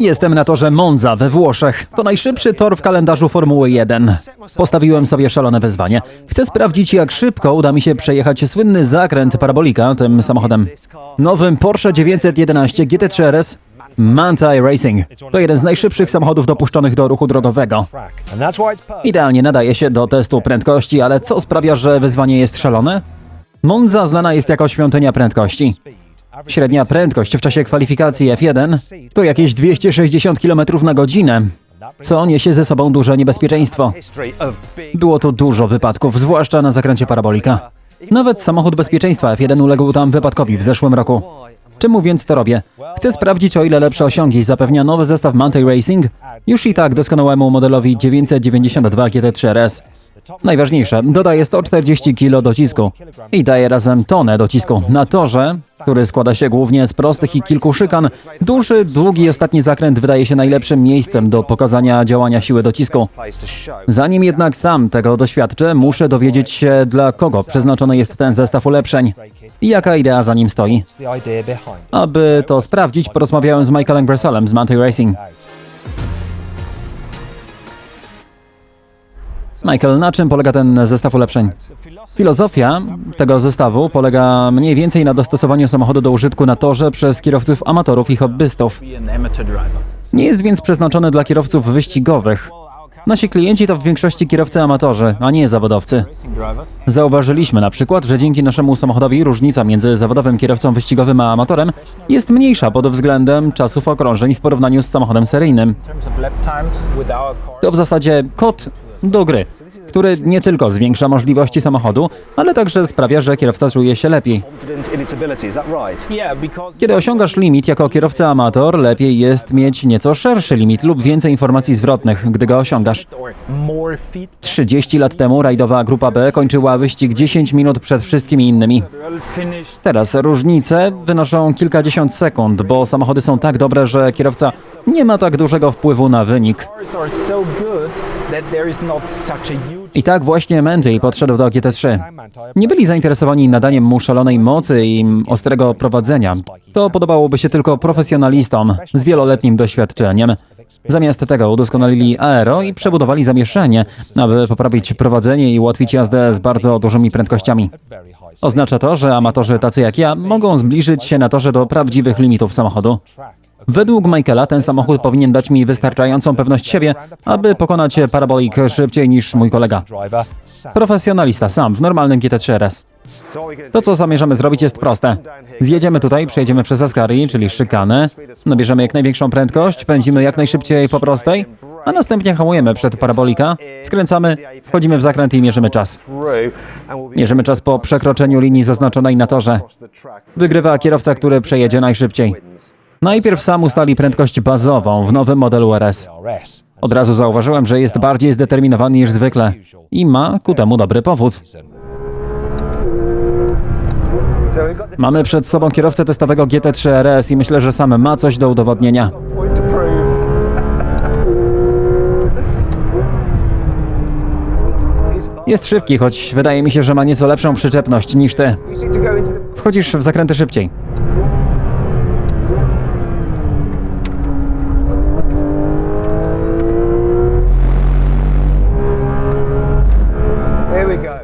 Jestem na torze Monza we Włoszech. To najszybszy tor w kalendarzu Formuły 1. Postawiłem sobie szalone wyzwanie. Chcę sprawdzić, jak szybko uda mi się przejechać słynny zakręt parabolika tym samochodem. Nowym Porsche 911 GT3 RS Mantai Racing. To jeden z najszybszych samochodów dopuszczonych do ruchu drogowego. Idealnie nadaje się do testu prędkości, ale co sprawia, że wyzwanie jest szalone? Monza znana jest jako świątynia prędkości. Średnia prędkość w czasie kwalifikacji F1 to jakieś 260 km na godzinę, co niesie ze sobą duże niebezpieczeństwo. Było tu dużo wypadków, zwłaszcza na zakręcie parabolika. Nawet samochód bezpieczeństwa F1 uległ tam wypadkowi w zeszłym roku. Czemu więc to robię? Chcę sprawdzić, o ile lepsze osiągi zapewnia nowy zestaw Mantai Racing już i tak doskonałemu modelowi 992 GT3 RS. Najważniejsze, dodaje 140 kg docisku i daje razem tonę docisku na torze, który składa się głównie z prostych i kilku szykan. Duży, długi ostatni zakręt wydaje się najlepszym miejscem do pokazania działania siły docisku. Zanim jednak sam tego doświadczę, muszę dowiedzieć się, dla kogo przeznaczony jest ten zestaw ulepszeń i jaka idea za nim stoi. Aby to sprawdzić, porozmawiałem z Michaelem Gressolem z Manty Racing. Michael, na czym polega ten zestaw ulepszeń? Filozofia tego zestawu polega mniej więcej na dostosowaniu samochodu do użytku na torze przez kierowców amatorów i hobbystów. Nie jest więc przeznaczony dla kierowców wyścigowych. Nasi klienci to w większości kierowcy amatorzy, a nie zawodowcy. Zauważyliśmy na przykład, że dzięki naszemu samochodowi różnica między zawodowym kierowcą wyścigowym a amatorem jest mniejsza pod względem czasów okrążeń w porównaniu z samochodem seryjnym. To w zasadzie kod do gry, który nie tylko zwiększa możliwości samochodu, ale także sprawia, że kierowca czuje się lepiej. Kiedy osiągasz limit jako kierowca amator, lepiej jest mieć nieco szerszy limit lub więcej informacji zwrotnych, gdy go osiągasz. or more feet 30 lat temu rajdowa grupa B kończyła wyścig 10 minut przed wszystkimi innymi. Teraz różnice wynoszą kilkadziesiąt sekund, bo samochody są tak dobre, że kierowca nie ma tak dużego wpływu na wynik. I tak właśnie Manty podszedł do GT3. Nie byli zainteresowani nadaniem mu szalonej mocy i ostrego prowadzenia. To podobałoby się tylko profesjonalistom z wieloletnim doświadczeniem. Zamiast tego udoskonalili aero i przebudowali zamieszczenie, aby poprawić prowadzenie i ułatwić jazdę z bardzo dużymi prędkościami. Oznacza to, że amatorzy tacy jak ja mogą zbliżyć się na torze do prawdziwych limitów samochodu. Według Michaela ten samochód powinien dać mi wystarczającą pewność siebie, aby pokonać parabolik szybciej niż mój kolega. Profesjonalista sam w normalnym GT3 RS. To, co zamierzamy zrobić, jest proste. Zjedziemy tutaj, przejedziemy przez Ascari, czyli szykanę, nabierzemy jak największą prędkość, pędzimy jak najszybciej po prostej, a następnie hamujemy przed parabolika, skręcamy, wchodzimy w zakręt i mierzymy czas. Mierzymy czas po przekroczeniu linii zaznaczonej na torze. Wygrywa kierowca, który przejedzie najszybciej. Najpierw sam ustali prędkość bazową w nowym modelu RS. Od razu zauważyłem, że jest bardziej zdeterminowany niż zwykle i ma ku temu dobry powód. Mamy przed sobą kierowcę testowego GT3 RS i myślę, że sam ma coś do udowodnienia. Jest szybki, choć wydaje mi się, że ma nieco lepszą przyczepność niż ty. Wchodzisz w zakręty szybciej.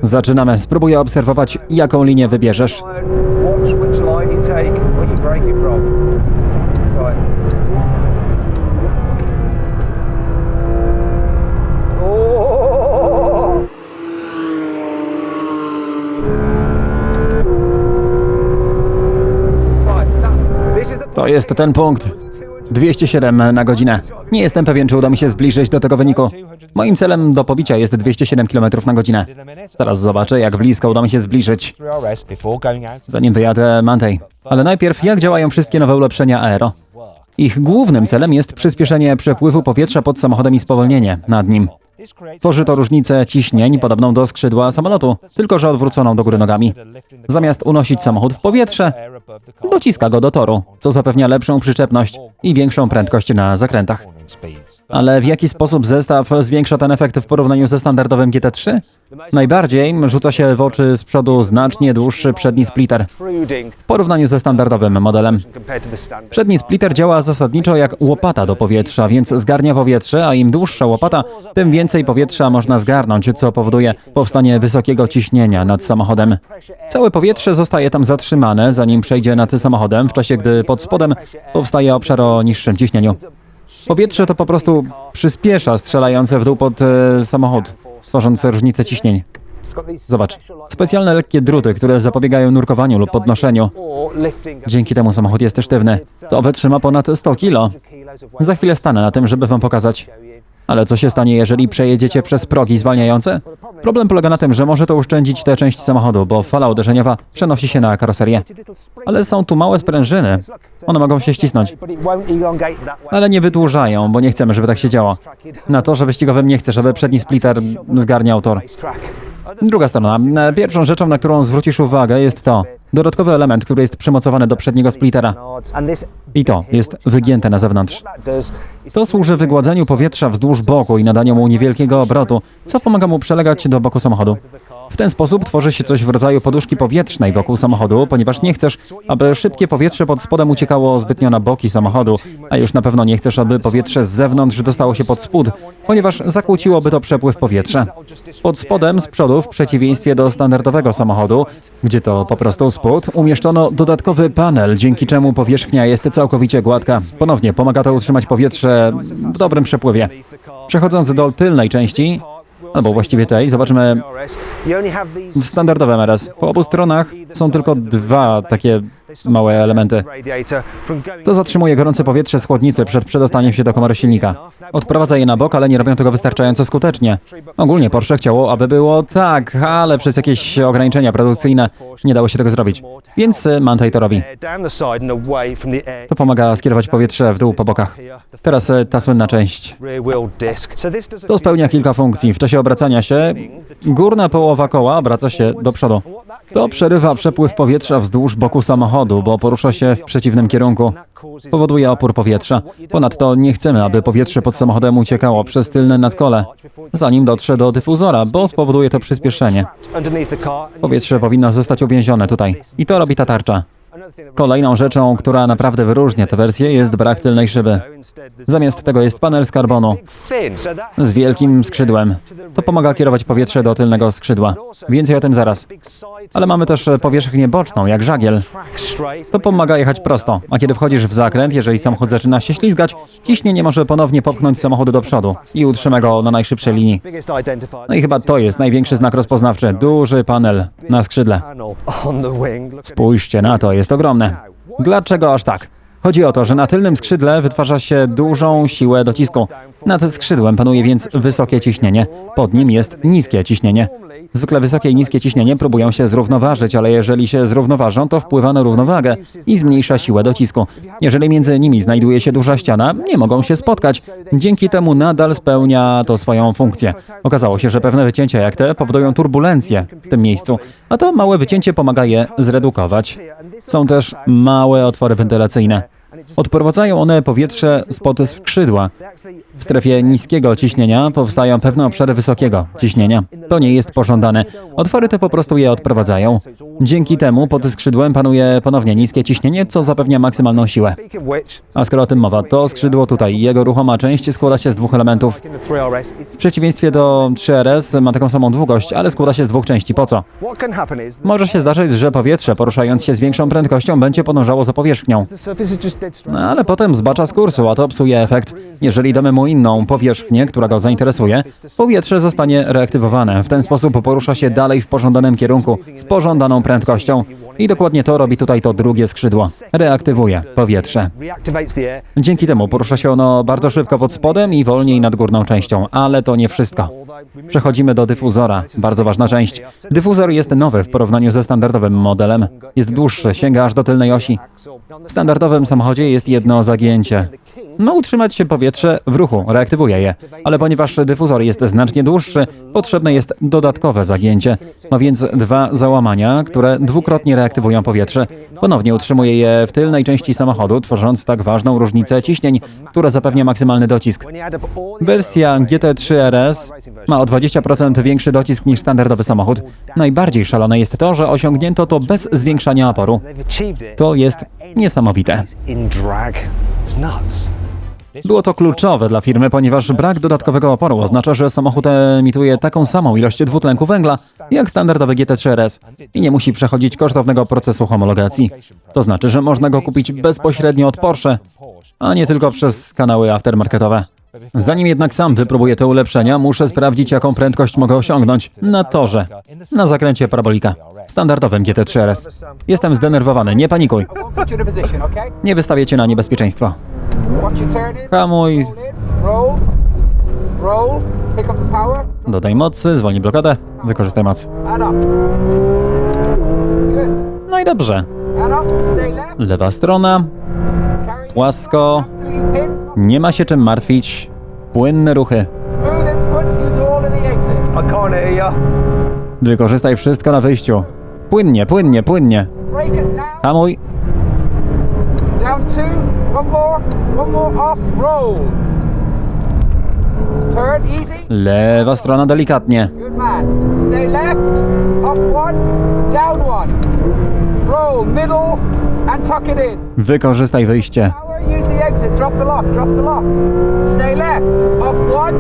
Zaczynamy. Spróbuję obserwować, jaką linię wybierzesz. To jest ten punkt. 207 na godzinę. Nie jestem pewien, czy uda mi się zbliżyć do tego wyniku. Moim celem do pobicia jest 207 km na godzinę. Zaraz zobaczę, jak blisko uda mi się zbliżyć, zanim wyjadę Mantej. Ale najpierw, jak działają wszystkie nowe ulepszenia aero? Ich głównym celem jest przyspieszenie przepływu powietrza pod samochodem i spowolnienie nad nim. Tworzy to różnicę ciśnień podobną do skrzydła samolotu, tylko że odwróconą do góry nogami. Zamiast unosić samochód w powietrze, dociska go do toru, co zapewnia lepszą przyczepność i większą prędkość na zakrętach. Ale w jaki sposób zestaw zwiększa ten efekt w porównaniu ze standardowym GT3? Najbardziej rzuca się w oczy z przodu znacznie dłuższy przedni splitter w porównaniu ze standardowym modelem. Przedni splitter działa zasadniczo jak łopata do powietrza, więc zgarnia powietrze, a im dłuższa łopata, tym więcej powietrza można zgarnąć, co powoduje powstanie wysokiego ciśnienia nad samochodem. Całe powietrze zostaje tam zatrzymane, zanim przejdzie nad samochodem, w czasie gdy pod spodem powstaje obszar o niższym ciśnieniu. Powietrze to po prostu przyspiesza strzelające w dół pod e, samochód, tworząc różnicę ciśnień. Zobacz, specjalne lekkie druty, które zapobiegają nurkowaniu lub podnoszeniu. Dzięki temu samochód jest sztywny. To wytrzyma ponad 100 kg. Za chwilę stanę na tym, żeby wam pokazać. Ale co się stanie, jeżeli przejedziecie przez progi zwalniające? Problem polega na tym, że może to uszczędzić tę część samochodu, bo fala uderzeniowa przenosi się na karoserię. Ale są tu małe sprężyny. One mogą się ścisnąć. Ale nie wydłużają, bo nie chcemy, żeby tak się działo. Na torze wyścigowym nie chcę, żeby przedni splitter zgarniał tor. Druga strona. Pierwszą rzeczą, na którą zwrócisz uwagę jest to. Dodatkowy element, który jest przymocowany do przedniego splittera. I to jest wygięte na zewnątrz. To służy wygładzeniu powietrza wzdłuż boku i nadaniu mu niewielkiego obrotu, co pomaga mu przelegać do boku samochodu. W ten sposób tworzy się coś w rodzaju poduszki powietrznej wokół samochodu, ponieważ nie chcesz, aby szybkie powietrze pod spodem uciekało zbytnio na boki samochodu, a już na pewno nie chcesz, aby powietrze z zewnątrz dostało się pod spód, ponieważ zakłóciłoby to przepływ powietrza. Pod spodem, z przodu, w przeciwieństwie do standardowego samochodu, gdzie to po prostu spód, umieszczono dodatkowy panel, dzięki czemu powierzchnia jest całkowicie gładka. Ponownie pomaga to utrzymać powietrze w dobrym przepływie. Przechodząc do tylnej części, albo właściwie tej, zobaczymy w standardowym RS. Po obu stronach są tylko dwa takie małe elementy. To zatrzymuje gorące powietrze z chłodnicy przed przedostaniem się do komory silnika. Odprowadza je na bok, ale nie robią tego wystarczająco skutecznie. Ogólnie Porsche chciało, aby było tak, ale przez jakieś ograniczenia produkcyjne nie dało się tego zrobić. Więc y, Mantaj to robi. To pomaga skierować powietrze w dół po bokach. Teraz y, ta słynna część. To spełnia kilka funkcji. W czasie obracania się górna połowa koła obraca się do przodu. To przerywa przepływ powietrza wzdłuż boku samochodu, bo porusza się w przeciwnym kierunku. Powoduje opór powietrza. Ponadto nie chcemy, aby powietrze pod samochodem uciekało przez tylne nadkole, zanim dotrze do dyfuzora, bo spowoduje to przyspieszenie. Powietrze powinno zostać uwięzione tutaj. I to robi ta tarcza. Kolejną rzeczą, która naprawdę wyróżnia tę wersję, jest brak tylnej szyby. Zamiast tego jest panel z karbonu z wielkim skrzydłem. To pomaga kierować powietrze do tylnego skrzydła. Więcej o tym zaraz. Ale mamy też powierzchnię boczną, jak żagiel. To pomaga jechać prosto, a kiedy wchodzisz w zakręt, jeżeli samochód zaczyna się ślizgać, ciśnienie może ponownie popchnąć samochodu do przodu i utrzyma go na najszybszej linii. No i chyba to jest największy znak rozpoznawczy. Duży panel na skrzydle. Spójrzcie na to, jest ogromne. Dlaczego aż tak? Chodzi o to, że na tylnym skrzydle wytwarza się dużą siłę docisku. Nad skrzydłem panuje więc wysokie ciśnienie, pod nim jest niskie ciśnienie. Zwykle wysokie i niskie ciśnienie próbują się zrównoważyć, ale jeżeli się zrównoważą, to wpływa na równowagę i zmniejsza siłę docisku. Jeżeli między nimi znajduje się duża ściana, nie mogą się spotkać. Dzięki temu nadal spełnia to swoją funkcję. Okazało się, że pewne wycięcia jak te powodują turbulencje w tym miejscu, a to małe wycięcie pomaga je zredukować. Są też małe otwory wentylacyjne. Odprowadzają one powietrze spod skrzydła. W strefie niskiego ciśnienia powstają pewne obszary wysokiego ciśnienia. To nie jest pożądane. Otwory te po prostu je odprowadzają. Dzięki temu pod skrzydłem panuje ponownie niskie ciśnienie, co zapewnia maksymalną siłę. A skoro o tym mowa, to skrzydło tutaj, jego ruchoma część składa się z dwóch elementów. W przeciwieństwie do 3RS ma taką samą długość, ale składa się z dwóch części. Po co? Może się zdarzyć, że powietrze poruszając się z większą prędkością będzie podążało za powierzchnią. No ale potem zbacza z kursu, a to psuje efekt. Jeżeli damy mu inną powierzchnię, która go zainteresuje, powietrze zostanie reaktywowane. W ten sposób porusza się dalej w pożądanym kierunku, z pożądaną prędkością. I dokładnie to robi tutaj to drugie skrzydło. Reaktywuje powietrze. Dzięki temu porusza się ono bardzo szybko pod spodem i wolniej nad górną częścią, ale to nie wszystko. Przechodzimy do dyfuzora, bardzo ważna część. Dyfuzor jest nowy w porównaniu ze standardowym modelem. Jest dłuższy, sięga aż do tylnej osi. W standardowym samochodzie jest jedno zagięcie. Ma utrzymać się powietrze w ruchu, reaktywuje je. Ale ponieważ dyfuzor jest znacznie dłuższy, potrzebne jest dodatkowe zagięcie. Ma więc dwa załamania, które dwukrotnie reaktywują powietrze. Ponownie utrzymuje je w tylnej części samochodu, tworząc tak ważną różnicę ciśnień, która zapewnia maksymalny docisk. Wersja GT3 RS ma o 20% większy docisk niż standardowy samochód. Najbardziej szalone jest to, że osiągnięto to bez zwiększania oporu. To jest niesamowite. Było to kluczowe dla firmy, ponieważ brak dodatkowego oporu oznacza, że samochód emituje taką samą ilość dwutlenku węgla jak standardowy GT3 RS i nie musi przechodzić kosztownego procesu homologacji. To znaczy, że można go kupić bezpośrednio od Porsche, a nie tylko przez kanały aftermarketowe. Zanim jednak sam wypróbuję te ulepszenia, muszę sprawdzić, jaką prędkość mogę osiągnąć na torze, na zakręcie parabolika, standardowym GT3 RS. Jestem zdenerwowany, nie panikuj. Nie wystawię cię na niebezpieczeństwo. Hamuj, dodaj mocy, zwolnij blokadę, wykorzystaj moc. No i dobrze. Lewa strona, płasko, nie ma się czym martwić. Płynne ruchy. Wykorzystaj wszystko na wyjściu. Płynnie, płynnie, płynnie. Break it now. Hamuj, Down two. One more. One more off. Roll. Turn easy. lewa strona delikatnie. Good man. Stay left. Up one. Down one. Roll middle and tuck it in. Wykorzystaj wyjście. Power, use the exit. Drop the lock. Drop the lock. Stay left. Up one.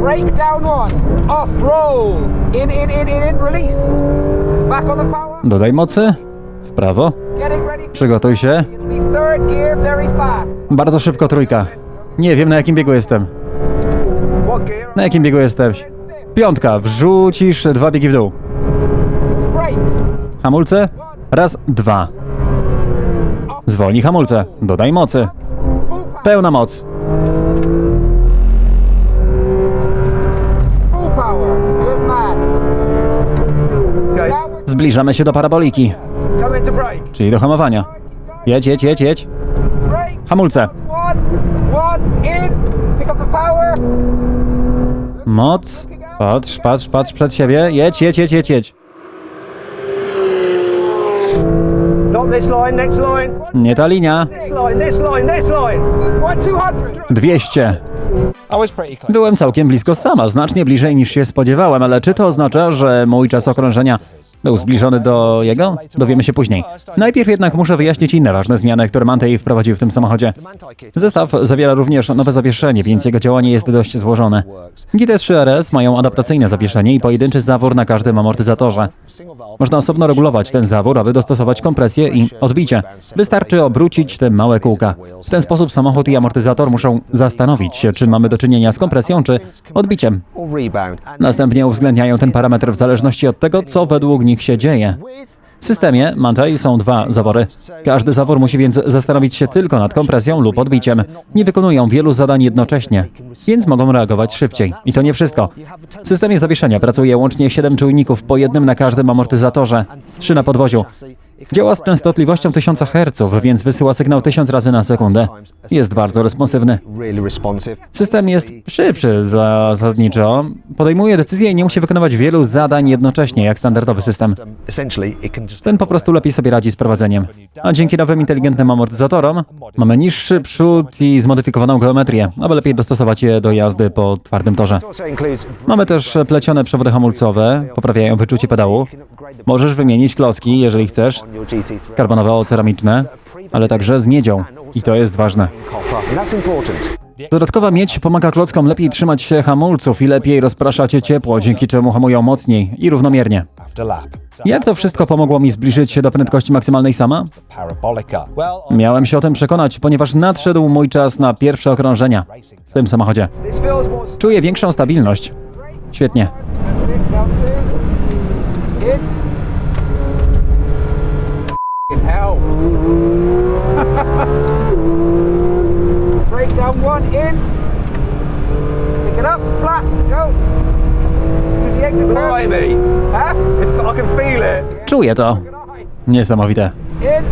Break down one. Off. Roll. In, in, in, in, in. Release. Dodaj mocy. W prawo. Przygotuj się. Bardzo szybko trójka. Nie wiem na jakim biegu jestem. Na jakim biegu jesteś? Piątka. Wrzucisz dwa biegi w dół. Hamulce. Raz, dwa. Zwolnij hamulce. Dodaj mocy. Pełna moc. Zbliżamy się do paraboliki, czyli do hamowania. Jedź, jedź, jedź, jedź. Hamulce. Moc. Patrz, patrz, patrz przed siebie. Jedź, jedź, jedź, jedź, jedź. Nie ta linia. This line, this line, this line. One. 200. 200. I was pretty close. Byłem całkiem blisko sama, znacznie bliżej niż się spodziewałem, ale czy to oznacza, że mój czas okrążenia był zbliżony do jego? Dowiemy się później. Najpierw jednak muszę wyjaśnić inne ważne zmiany, które Mantei wprowadził w tym samochodzie. Zestaw zawiera również nowe zawieszenie, więc jego działanie jest dość złożone. GT3 RS mają adaptacyjne zawieszenie i pojedynczy zawór na każdym amortyzatorze. Można osobno regulować ten zawór, aby dostosować kompresję i odbicie. Wystarczy obrócić te małe kółka. W ten sposób samochód i amortyzator muszą zastanowić się, czy mamy do czynienia z kompresją, czy odbiciem. Następnie uwzględniają ten parametr w zależności od tego, co według nich się dzieje. W systemie Mantei są dwa zawory. Każdy zawór musi więc zastanowić się tylko nad kompresją lub odbiciem. Nie wykonują wielu zadań jednocześnie, więc mogą reagować szybciej. I to nie wszystko. W systemie zawieszenia pracuje łącznie 7 czujników, po jednym na każdym amortyzatorze, 3 na podwoziu. Działa z częstotliwością 1000 Hz, więc wysyła sygnał 1000 razy na sekundę. Jest bardzo responsywny. System jest szybszy zasadniczo, podejmuje decyzje i nie musi wykonywać wielu zadań jednocześnie, jak standardowy system. Ten po prostu lepiej sobie radzi z prowadzeniem. A dzięki nowym inteligentnym amortyzatorom mamy niższy przód i zmodyfikowaną geometrię, aby lepiej dostosować je do jazdy po twardym torze. Mamy też plecione przewody hamulcowe, poprawiają wyczucie pedału. Możesz wymienić klocki, jeżeli chcesz, on your GT3 karbonowo-ceramiczne, ale także z miedzią. I to jest ważne. Dodatkowa miedź pomaga klockom lepiej trzymać się hamulców i lepiej rozpraszać ciepło, dzięki czemu hamują mocniej i równomiernie. Jak to wszystko pomogło mi zbliżyć się do prędkości maksymalnej sama? Miałem się o tym przekonać, ponieważ nadszedł mój czas na pierwsze okrążenia w tym samochodzie. Czuję większą stabilność. Świetnie. down one, in. Pick it up, flat, go. There's the exit Blimey. Huh? It's, I can feel it. Czuję to. Niesamowite. In.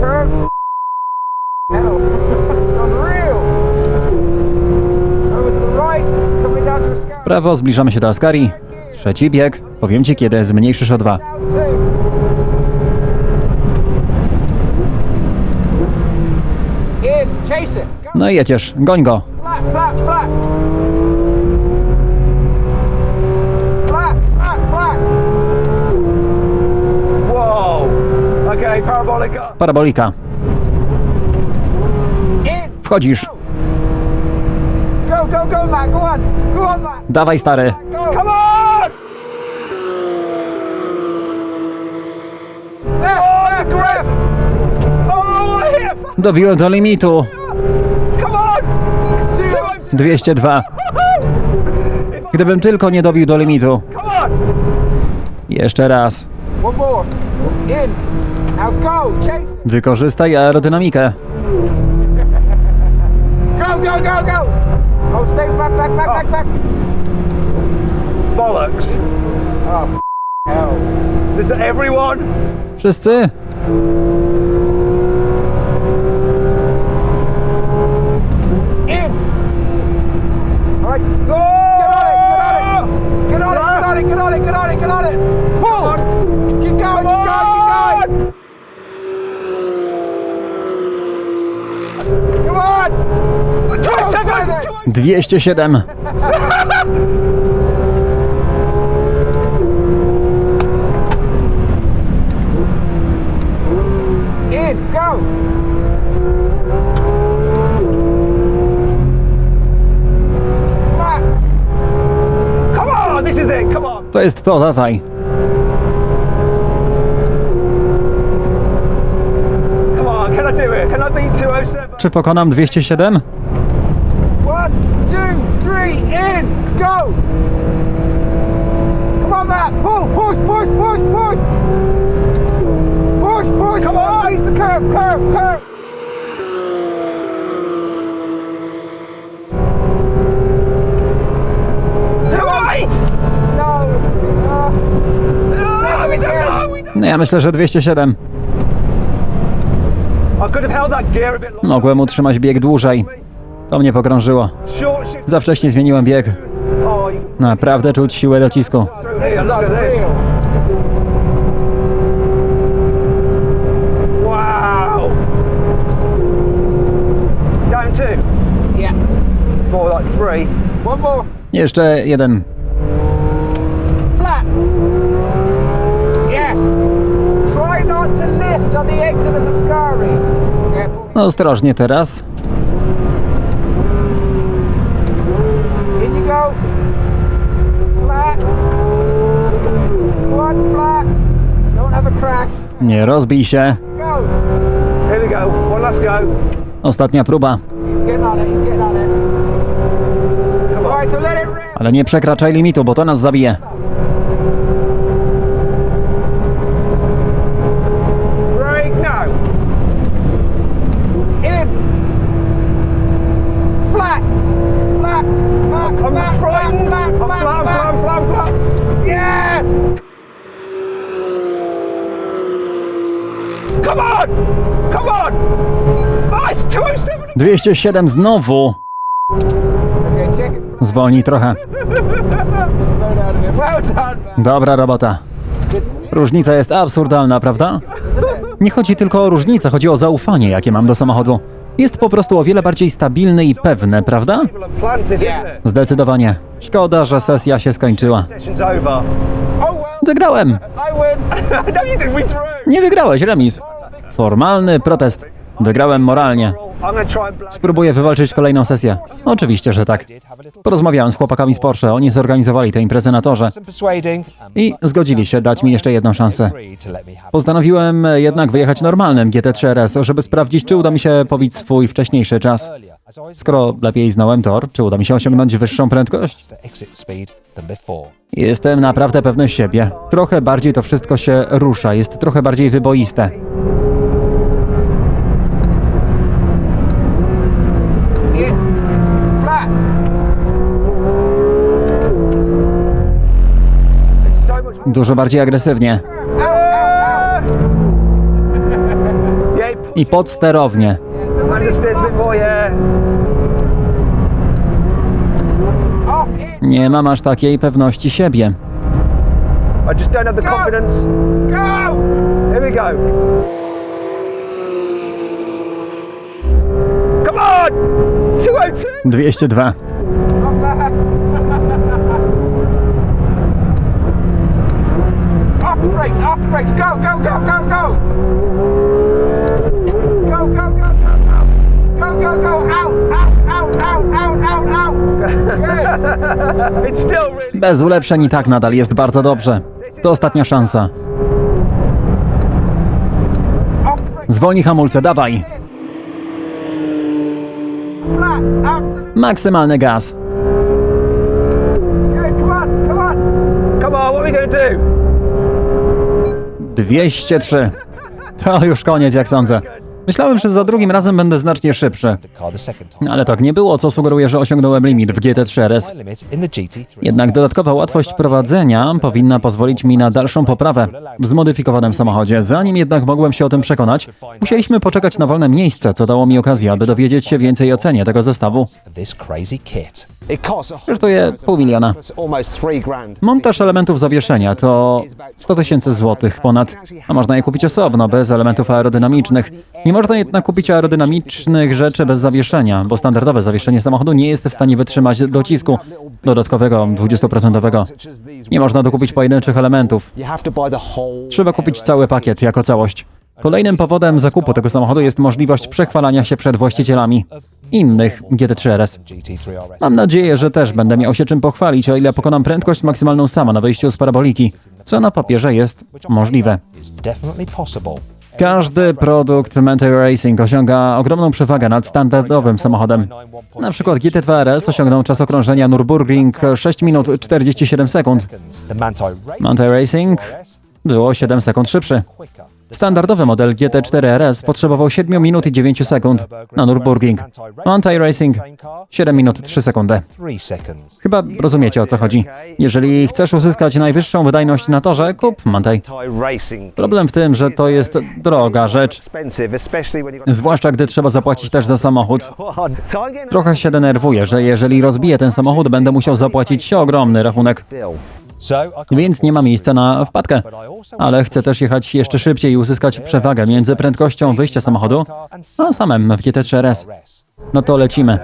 Curve. Hell. It's unreal. Over to the right, coming down to a. Prawo, zbliżamy się do Ascari. Trzeci bieg. Powiem ci, kiedy zmniejszysz o dwa. Down two. No i jedziesz, goń go. Parabolika. Wchodzisz. Dawaj stary. Oh! Dobiłem do limitu. Come on! 202. Gdybym tylko nie dobił do limitu. Jeszcze raz. Wykorzystaj aerodynamikę. Go, go, go, go. Oh, stay back, back, back, back, back. Bollocks. Oh, hell. Is it everyone? Wszyscy? In. All right. Go. Get on it. Get on it. Get on it. Get on it. Get on it. Get on it. Pull. Keep going. Keep going. Keep going. Come on. Go, Simon. 207. In. Go. Flat. Come on! This is it! Come on! To jest to, dawaj. Come on! Can I do it? Can I beat 207? Czy pokonam 207? One, two, three, in, go! Come on, Matt! Pull, push, push, push, push! Push, push! Come on! Release the curve, curve, curve! Two eight! No! Uh, No, we don't know! We don't... No ja myślę, że 207. I could have held that gear a bit longer. Mogłem utrzymać bieg dłużej. To mnie pogrążyło. Za wcześnie zmieniłem bieg. Naprawdę czuć siłę docisku. through this here. is Look at this. unreal. Wow! Down two. Yeah. More like three. One more. Jeszcze jeden. Flat. Yes. Try not to lift on the exit of the Scari. Careful. No ostrożnie teraz. In you go. Flat. One flat. Don't have a crack. Nie rozbij się. Ostatnia próba. Ale nie przekraczaj limitu, bo to nas zabije. Break now. In. Flat. Flat. Flat. I'm flat, frightened. Flat. I'm Flat. flat, Flat. flat, flat, flat. Yes. Come on! Come on! Nice! 207! 207 znowu. Zwolnij trochę. Dobra robota. Różnica jest absurdalna, prawda? Nie chodzi tylko o różnicę, chodzi o zaufanie, jakie mam do samochodu. Jest po prostu o wiele bardziej stabilny i pewny, prawda? Zdecydowanie. Szkoda, że sesja się skończyła. Wygrałem! Nie wygrałeś, remis. Formalny protest. Wygrałem moralnie. Spróbuję wywalczyć kolejną sesję. Oczywiście, że tak. Porozmawiałem z chłopakami z Porsche, oni zorganizowali tę imprezę na torze i zgodzili się dać mi jeszcze jedną szansę. Postanowiłem jednak wyjechać normalnym GT3 RS, żeby sprawdzić, czy uda mi się pobić swój wcześniejszy czas. Skoro lepiej znałem tor, czy uda mi się osiągnąć wyższą prędkość? Jestem naprawdę pewny siebie. Trochę bardziej to wszystko się rusza, jest trochę bardziej wyboiste. In. Flat. It's so much more. Dużo bardziej agresywnie. Out, out, out. Yeah, I podsterownie. Yeah, so and release just there's a bit more, yeah. Off in. Nie mam aż takiej pewności siebie. I just don't have the Go! confidence. Go! Here we go. Come on! 202! 202. Not bad. off the brakes, off the brakes. Go, go, go, go, go. Go, go, go, go, go. Go, go, go. Out, out, out, out, out, out, out. Good. It's still really. Bez ulepszeń i tak nadal jest bardzo dobrze. To ostatnia szansa. Zwolnij hamulce, dawaj. Maksymalny gaz. Good. Come on, come on. Come on, what are we going to do? 203. To już koniec, jak sądzę. Myślałem, że za drugim razem będę znacznie szybszy. Ale tak nie było, co sugeruje, że osiągnąłem limit w GT3 RS. Time limit in the GT3. Jednak dodatkowa łatwość prowadzenia powinna pozwolić mi na dalszą poprawę w zmodyfikowanym samochodzie. Zanim jednak mogłem się o tym przekonać, musieliśmy poczekać na wolne miejsce, co dało mi okazję, aby dowiedzieć się więcej o cenie tego zestawu. Kosztuje pół miliona. Montaż elementów zawieszenia to 100 tysięcy złotych ponad, a można je kupić osobno, bez elementów aerodynamicznych. Nie można jednak kupić aerodynamicznych rzeczy bez zawieszenia, bo standardowe zawieszenie samochodu nie jest w stanie wytrzymać docisku dodatkowego 20%. Nie można dokupić pojedynczych elementów. Trzeba kupić cały pakiet jako całość. Kolejnym powodem zakupu tego samochodu jest możliwość przechwalania się przed właścicielami innych GT3 RS. GT3 RS. Mam nadzieję, że też będę miał się czym pochwalić, o ile pokonam prędkość maksymalną sama na wyjściu z paraboliki, co na papierze jest możliwe. Każdy produkt Mentor Racing osiąga ogromną przewagę nad standardowym samochodem. Na przykład GT2 RS osiągnął czas okrążenia Nürburgring 6 minut 47 sekund. Manti Racing, było 7 sekund szybszy. Standardowy model GT4 RS potrzebował 7 minut i 9 sekund na Nürburgring. Manti Racing 7 minut 3 sekundy. 3 seconds. Chyba rozumiecie o co chodzi. Jeżeli chcesz uzyskać najwyższą wydajność na torze, kup racing. Problem w tym, że to jest droga rzecz, zwłaszcza gdy trzeba zapłacić też za samochód. Trochę się denerwuję, że jeżeli rozbiję ten samochód, będę musiał zapłacić ogromny rachunek. Więc nie ma miejsca na wpadkę. Ale chcę też jechać jeszcze szybciej i uzyskać przewagę między prędkością wyjścia samochodu a samym w GT3 RS. RS. No to lecimy.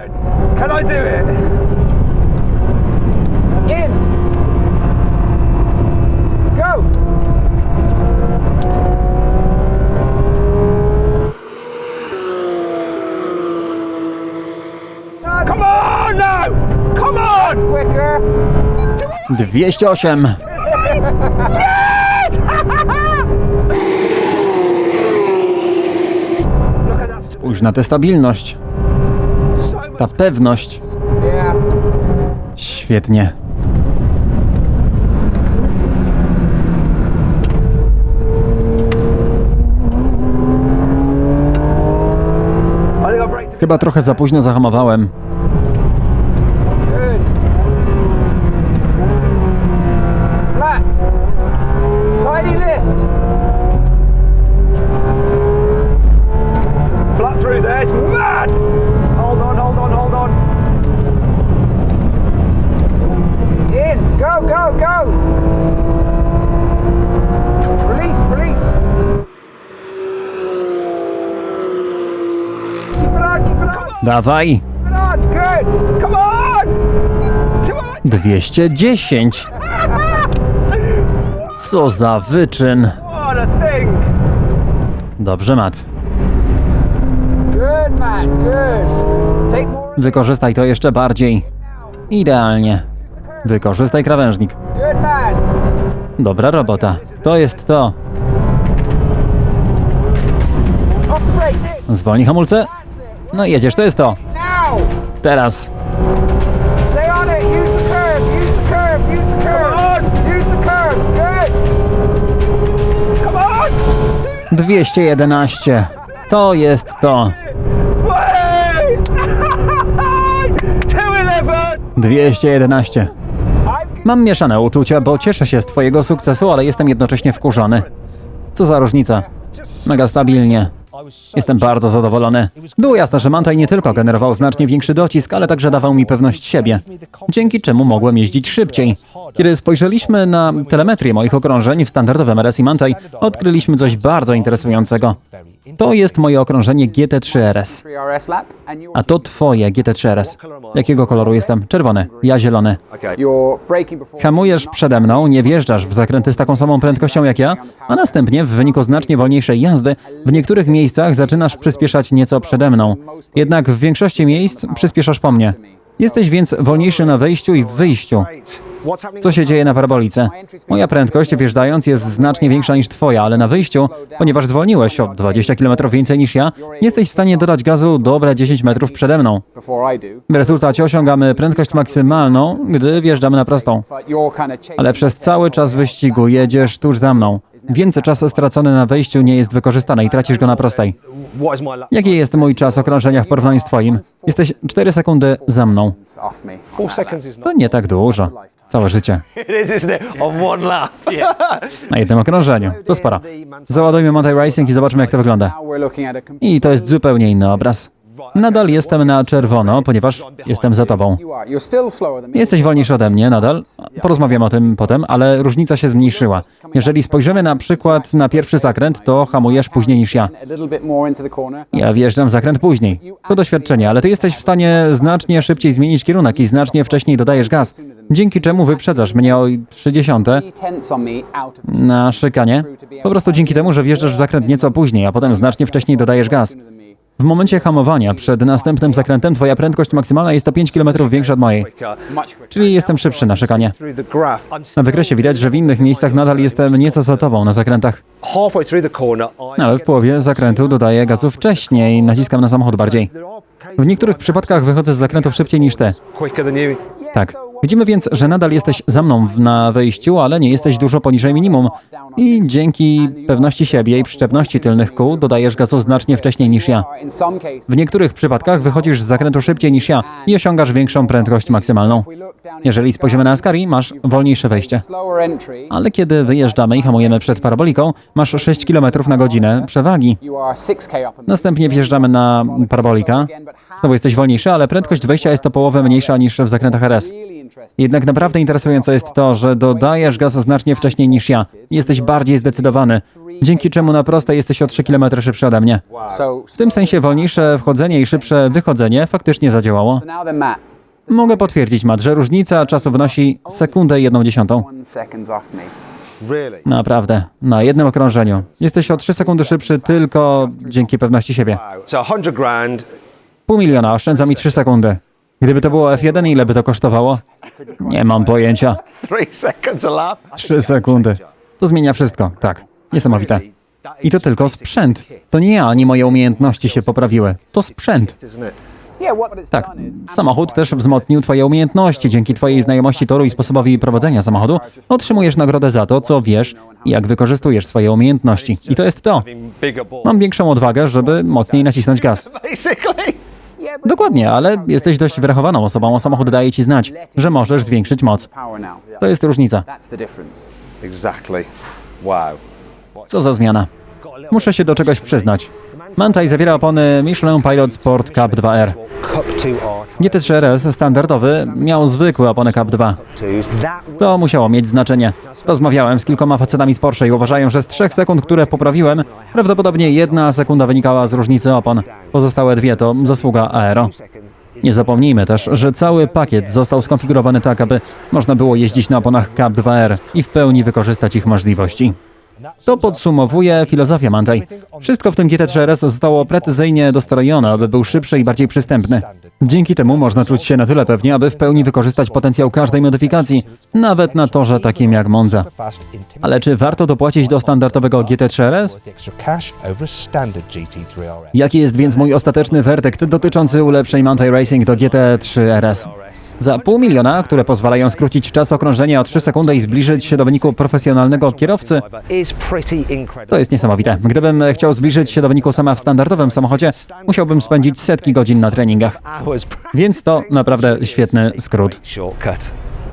Can I do it? In. Go. Come on now! Come on! Quicker. 208. Look at that. Spójrz na tę stabilność, ta pewność. Świetnie. Chyba trochę za późno zahamowałem. Good. Flat. Tiny lift. Flat through there. It's mad. Hold on, hold on, hold on. In. Go, go, go. Release, release. Keep it on, keep it on. Dawaj. Keep it on. Good. Come on! Two on. 210. Co za wyczyn. Dobrze, Mat. Wykorzystaj to jeszcze bardziej. Idealnie. Wykorzystaj krawężnik. Dobra robota. To jest to. Zwolnij hamulce. No i jedziesz, to jest to. Teraz. On! 211. To jest to. Wait! 211! 211. I'm Mam mieszane uczucia, bo cieszę się z twojego sukcesu, ale jestem jednocześnie wkurzony. Co za różnica. Mega stabilnie. Jestem bardzo zadowolony. Było jasne, że Mantaj nie tylko generował znacznie większy docisk, ale także dawał mi pewność siebie, dzięki czemu mogłem jeździć szybciej. Kiedy spojrzeliśmy na telemetrię moich okrążeń w standardowym RS i Mantaj, odkryliśmy coś bardzo interesującego. To jest moje okrążenie GT3 RS. 3RS lap, and you're, A to twoje GT3 RS. Jakiego koloru jestem? Czerwony, ja zielony. Hamujesz przede mną, nie wjeżdżasz w zakręty z taką samą prędkością jak ja, a następnie w wyniku znacznie wolniejszej jazdy w niektórych miejscach zaczynasz przyspieszać nieco przede mną. Jednak w większości miejsc przyspieszasz po mnie. Jesteś więc wolniejszy na wejściu i w wyjściu. Co się dzieje na parabolice? Moja prędkość wjeżdżając jest znacznie większa niż twoja, ale na wyjściu, ponieważ zwolniłeś o 20 km więcej niż ja, jesteś w stanie dodać gazu dobre 10 metrów przede mną. W rezultacie osiągamy prędkość maksymalną, gdy wjeżdżamy na prostą. Ale przez cały czas wyścigu jedziesz tuż za mną. Więc czas stracony na wejściu nie jest wykorzystany i tracisz go na prostej. Jaki jest mój czas okrążenia w porównaniu z twoim? Jesteś 4 sekundy za mną. To nie tak dużo. Całe życie. Na jednym okrążeniu. To sporo. Załadujmy Monty Racing i zobaczmy jak to wygląda. I to jest zupełnie inny obraz. Nadal jestem na czerwono, ponieważ jestem za tobą. Jesteś wolniejszy ode mnie nadal. Porozmawiam o tym potem, ale różnica się zmniejszyła. Jeżeli spojrzymy na przykład na pierwszy zakręt, to hamujesz później niż ja. Ja wjeżdżam w zakręt później. To doświadczenie, ale ty jesteś w stanie znacznie szybciej zmienić kierunek i znacznie wcześniej dodajesz gaz. Dzięki czemu wyprzedzasz mnie o 30 Three tenths on me out of na szykanie. Po prostu dzięki temu, że wjeżdżasz w zakręt nieco później, a potem znacznie wcześniej dodajesz gaz. W momencie hamowania przed następnym zakrętem twoja prędkość maksymalna jest o 5 km większa od mojej. Czyli jestem szybszy na szykanie. Na wykresie widać, że w innych miejscach nadal jestem nieco za tobą na zakrętach. I Ale w połowie zakrętu dodaję gazu wcześniej, naciskam na samochód bardziej. W niektórych przypadkach wychodzę z zakrętów szybciej niż you. Tak. Widzimy więc, że nadal jesteś za mną na wejściu, ale nie jesteś dużo poniżej minimum. I dzięki pewności siebie i przyczepności tylnych kół dodajesz gazu znacznie wcześniej niż ja. W niektórych przypadkach wychodzisz z zakrętu szybciej niż ja i osiągasz większą prędkość maksymalną. Jeżeli spojrzymy na Ascari, masz wolniejsze wejście. Ale kiedy wyjeżdżamy i hamujemy przed paraboliką, masz 6 km na godzinę przewagi. you are 6k up. Następnie wjeżdżamy na parabolika. Znowu jesteś wolniejszy, ale prędkość wejścia jest o połowę mniejsza niż w zakrętach RS. Jednak naprawdę interesujące jest to, że dodajesz gaz znacznie wcześniej niż ja. Jesteś bardziej zdecydowany, dzięki czemu na prostej jesteś o 3 km szybszy ode mnie. W tym sensie wolniejsze wchodzenie i szybsze wychodzenie faktycznie zadziałało. Mogę potwierdzić, Matt, że różnica czasu wynosi sekundę i jedną dziesiątą. Naprawdę, na jednym okrążeniu. Jesteś o 3 sekundy szybszy tylko dzięki pewności siebie. Wow. So 100 grand. Pół miliona oszczędza mi 3 sekundy. Gdyby to było F1, ile by to kosztowało? Nie mam pojęcia. 3 sekundy. To zmienia wszystko, tak. Niesamowite. I to tylko sprzęt. To nie ja, ani moje umiejętności się poprawiły. To sprzęt. Tak, samochód też wzmocnił Twoje umiejętności. Dzięki Twojej znajomości toru i sposobowi prowadzenia samochodu otrzymujesz nagrodę za to, co wiesz i jak wykorzystujesz swoje umiejętności. I to jest to. Mam większą odwagę, żeby mocniej nacisnąć gaz. Dokładnie, ale jesteś dość wyrachowaną osobą, a samochód daje Ci znać, że możesz zwiększyć moc. To jest różnica. Co za zmiana. Muszę się do czegoś przyznać. Mantaj zawiera opony Michelin Pilot Sport Cup 2R. Cup 2R. GT3 RS standardowy miał zwykłe opony Cup 2. Twos. That To musiało mieć znaczenie. Rozmawiałem z kilkoma facetami z Porsche i uważają, że z trzech sekund, które poprawiłem, prawdopodobnie jedna sekunda wynikała z różnicy opon. Pozostałe dwie to zasługa aero. Nie zapomnijmy też, że cały pakiet został skonfigurowany tak, aby można było jeździć na oponach Cup 2R i w pełni wykorzystać ich możliwości. To podsumowuje filozofia Mantaj. Wszystko w tym GT3 RS zostało precyzyjnie dostrojone, aby był szybszy i bardziej przystępny. Dzięki temu można czuć się na tyle pewnie, aby w pełni wykorzystać potencjał każdej modyfikacji, nawet na torze takim jak Monza. Ale czy warto dopłacić do standardowego GT3 RS? with extra cash over a standard GT3 RS. Jaki jest więc mój ostateczny werdykt dotyczący ulepszeń Mantai Racing do GT3 RS? Za pół miliona, które pozwalają skrócić czas okrążenia o 3 sekundy i zbliżyć się do wyniku profesjonalnego kierowcy, to jest niesamowite. Gdybym chciał zbliżyć się do wyniku sama w standardowym samochodzie, musiałbym spędzić setki godzin na treningach. Więc to naprawdę świetny skrót.